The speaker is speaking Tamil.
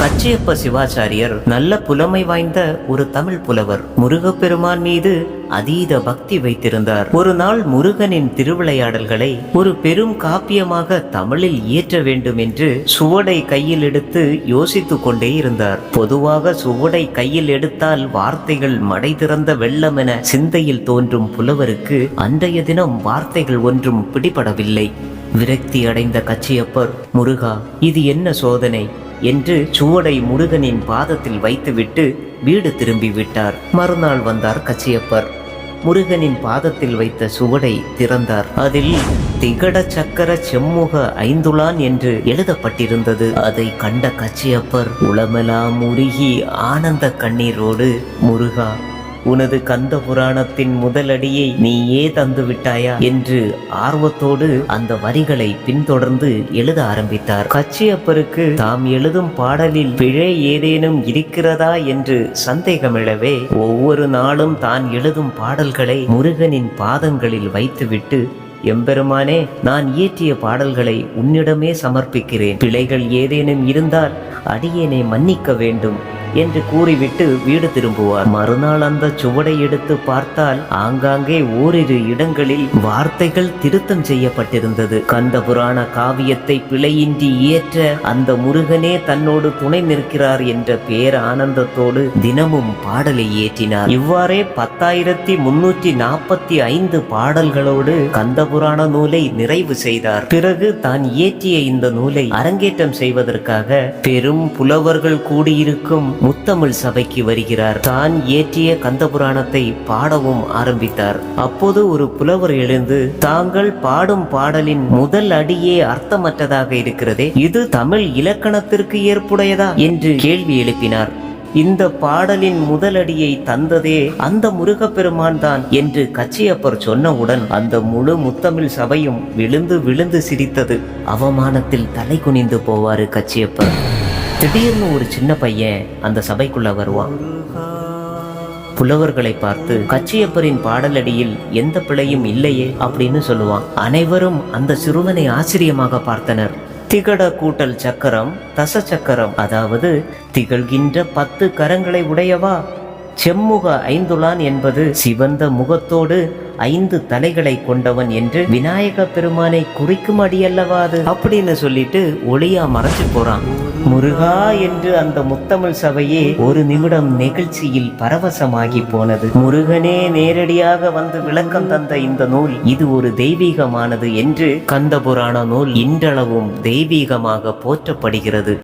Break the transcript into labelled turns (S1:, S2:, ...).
S1: கச்சியப்ப சிவாச்சாரியர் நல்ல புலமை வாய்ந்த ஒரு தமிழ் புலவர் முருகப்பெருமான் மீது அதீத பக்தி வைத்திருந்தார். ஒரு நாள் முருகனின் திருவிளையாடல்களை ஒரு பெரும் காப்பியமாக தமிழில் இயற்ற வேண்டும் என்று சுவடை கையில் எடுத்து யோசித்துக் கொண்டே இருந்தார். பொதுவாக சுவடை கையில் எடுத்தால் வார்த்தைகள் மடை திறந்த வெள்ளம் என சிந்தையில் தோன்றும் புலவருக்கு அன்றைய தினம் வார்த்தைகள் ஒன்றும் பிடிபடவில்லை. விரக்தி அடைந்த கச்சியப்பர் முருகா இது என்ன சோதனை? என்று சுவடை முருகனின் பாதத்தில் வைத்துவிட்டு வீடு திரும்பி விட்டார் மறுநாள் வந்தார் கச்சியப்பர். முருகனின் பாதத்தில் வைத்த சுவடை திறந்தார். அதில் திகட சக்கர செம்முக ஐந்துளான் என்று எழுதப்பட்டிருந்தது. அதை கண்ட கச்சியப்பர் உளமெலாம் உருகி ஆனந்த கண்ணீரோடு முருகா உனது கந்த புராணத்தின் முதலடியை நீயே தந்துவிட்டாயா என்று ஆர்வத்தோடு அந்த வரிகளை பின்தொடர்ந்து எழுத ஆரம்பித்தார். கச்சியப்பருக்கு தாம் எழுதும் பாடலில் பிழை ஏதேனும் இருக்கிறதா என்று சந்தேகமிழவே ஒவ்வொரு நாளும் தான் எழுதும் பாடல்களை முருகனின் பாதங்களில் வைத்துவிட்டு எம்பெருமானே நான் இயற்றிய பாடல்களை உன்னிடமே சமர்ப்பிக்கிறேன். பிழைகள் ஏதேனும் இருந்தால் அடியேனை மன்னிக்க வேண்டும். என்று கூறிவிட்டு வீடு திரும்புவார். மறுநாள் அந்த சுவடை எடுத்து பார்த்தால் ஆங்காங்கே ஓரிரு இடங்களில் வார்த்தைகள் திருத்தம் செய்யப்பட்டிருந்தது. கந்த புராண காவியத்தை பிழையின்றி இயற்ற அந்த முருகனே தன்னோடு துணை நிற்கிறார் என்ற பேர ஆனந்தத்தோடு தினமும் பாடலை இயற்றினார் இவ்வாறே பத்தாயிரத்தி முன்னூற்றி நாற்பத்தி ஐந்து பாடல்களோடு கந்த புராண நூலை நிறைவு செய்தார். பிறகு தான் இயற்றிய இந்த நூலை அரங்கேற்றம் செய்வதற்காக பெரும் புலவர்கள் கூடியிருக்கும் முத்தமிழ் சபைக்கு வருகிறார். தான் இயற்றிய கந்தபுராணத்தை பாடவும் ஆரம்பித்தார். அப்போது ஒரு புலவர் எழுந்து தாங்கள் பாடும் பாடலின் முதல் அடியே அர்த்தமற்றதாக இருக்கிறதே இது தமிழ் இலக்கணத்திற்கு ஏற்புடையதா? என்று கேள்வி எழுப்பினார். இந்த பாடலின் முதலடியை தந்ததே அந்த முருகப்பெருமான் தான் என்று கச்சியப்பர் சொன்னவுடன் அந்த முழு முத்தமிழ் சபையும் விழுந்து விழுந்து சிரித்தது. அவமானத்தில் தலை குனிந்து போவாரு கச்சியப்பர். திடீர்னு ஒரு சின்ன பையன் அந்த சபைக்குள்ள வருவான். புலவர்களை பார்த்து கச்சியப்பரின் பாடலடியில் எந்த பிழையும் இல்லையே அப்படின்னு சொல்லுவான். அனைவரும் அந்த சிறுவனை ஆச்சரியமாக பார்த்தனர். திகட கூட்டல் சக்கரம் தச சக்கரம் அதாவது திகழ்கின்ற பத்து கரங்களை உடையவா? செம்முக ஐந்துளான் என்பது சிவந்த முகத்தோடு ஐந்து தலைகளை கொண்டவன் என்று விநாயக பெருமானை குறிக்கும் அடியல்லவா அது அப்படின்னு சொல்லிட்டு ஒளியா மறைச்சு போறான். முருகா என்று அந்த முத்தமிழ் சபையே ஒரு நிமிடம் நெகிழ்ச்சியில் பரவசமாகி போனது. முருகனே நேரடியாக வந்து விளக்கம் தந்த இந்த நூல் இது ஒரு தெய்வீகமானது என்று கந்த புராண நூல் இன்றளவும் தெய்வீகமாக போற்றப்படுகிறது.